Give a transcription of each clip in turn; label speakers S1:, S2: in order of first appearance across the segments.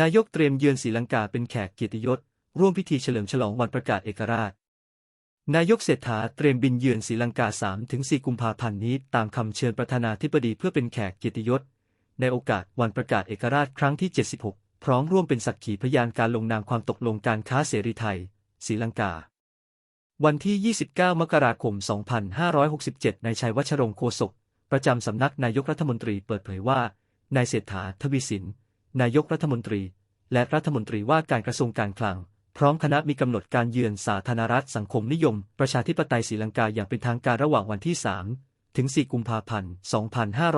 S1: นายกเตรียมเยือนศรีลังกาเป็นแขกเกียรติยศ ร่วมพิธีเฉลิมฉลองวันประกาศเอกราช นายกเศรษฐาเตรียมบินเยือนศรีลังกา 3-4 กุมภาพันธ์นี้ ตามคำเชิญประธานาธิบดีเพื่อเป็นแขกเกียรติยศ ในโอกาสวันประกาศเอกราชครั้งที่ 76 พร้อมร่วมเป็นสักขีพยานการลงนามความตกลงการค้าเสรีไทยศรีลังกา วันที่ 29 มกราคม 2567 นายชัยวัชรงคโฆษกประจำสำนักนายกรัฐมนตรีเปิดเผยว่านายเศรษฐาทวีสิน นายกรัฐมนตรี และรัฐมนตรีว่าการกระทรวงการคลัง พร้อมคณะมีกำหนดการเยือนสาธารณรัฐสังคมนิยม ประชาธิปไตยศรีลังกาอย่างเป็นทางการระหว่างวันที่ 3 ถึง 4 กุมภาพันธ์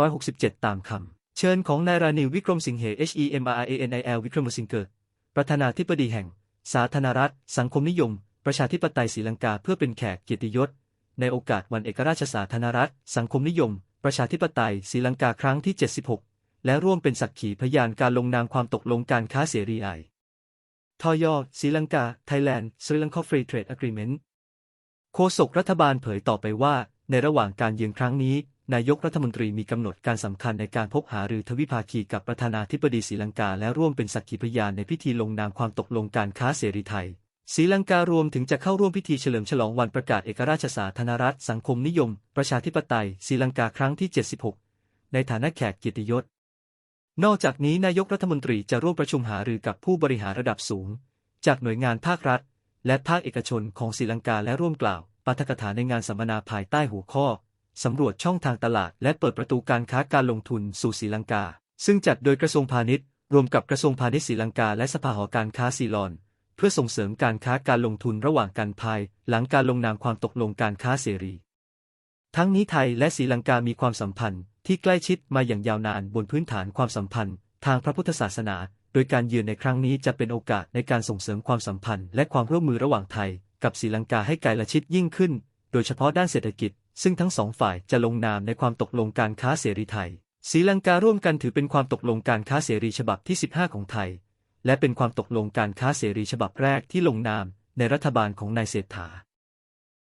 S1: 2567 ตามคำ เชิญของนายรานิววิกรมสิงเห HEMRANIL วิกรมสิงเกิดประธานาธิบดีแห่ง สาธารณรัฐ สังคมนิยม ประชาธิปไตยศรีลังกาเพื่อเป็นแขกเกียรติยศ ในโอกาสวันเอกราชสาธารณรัฐ สังคมนิยม ประชาธิปไตยศรีลังกาครั้งที่ 76 และร่วมเป็นสักขีพยานการลงนามความตกลงการค้าเสรีไอทอยอศรีลังกา ไทยแลนด์สรีลังกาฟรีเทรดอะกรีเมนต์โฆษกรัฐบาลเผยต่อไปว่า ในระหว่างการเยือนครั้งนี้ นายกรัฐมนตรีมีกำหนดการสำคัญในการพบหารือทวิภาคีกับประธานาธิบดีศรีลังกา และร่วมเป็นสักขีพยานในพิธีลงนามความตกลงการค้าเสรีไทยศรีลังการวมถึงจะเข้าร่วมพิธีเฉลิมฉลองวันประกาศเอกราชสาธารณรัฐสังคมนิยม ประชาธิปไตยศรีลังกาครั้งที่ 76 ในฐานะแขกเกียรติยศ นอกจากนี้นายกรัฐมนตรีจะร่วมประชุมหารือกับผู้บริหารระดับสูง จากหน่วยงานภาครัฐ และภาคเอกชนของศรีลังกาและร่วมกล่าวปาฐกถาในงานสัมมนาภายใต้หัวข้อสำรวจช่องทางตลาด และเปิดประตูการค้าการลงทุนสู่ศรีลังกา ซึ่งจัดโดยกระทรวงพาณิชย์ รวมกับกระทรวงพาณิชย์ศรีลังกาและสภาหอการค้าซีลอน เพื่อส่งเสริมการค้าการลงทุนระหว่างกันภาย หลังการลงนามความตกลงการค้าเสรี ทั้งนี้ไทยและศรีลังกามีความสัมพันธ์ ที่ใกล้ชิดมาอย่างยาวนานบนพื้นฐานความสัมพันธ์ ทางพระพุทธศาสนา โดยการเยือนในครั้งนี้จะเป็นโอกาสในการส่งเสริมความสัมพันธ์ และความร่วมมือระหว่างไทย กับศรีลังกาให้ไกลละชิดยิ่งขึ้น โดยเฉพาะด้านเศรษฐกิจ ซึ่งทั้งสองฝ่ายจะลงนามในความตกลงการค้าเสรีไทยศรีลังการ่วมกันถือเป็นความตกลงการค้าเสรีฉบับที่ 15 ของไทย และเป็นความตกลงการค้าเสรีฉบับแรกที่ลงนามในรัฐบาลของนายเศรษฐา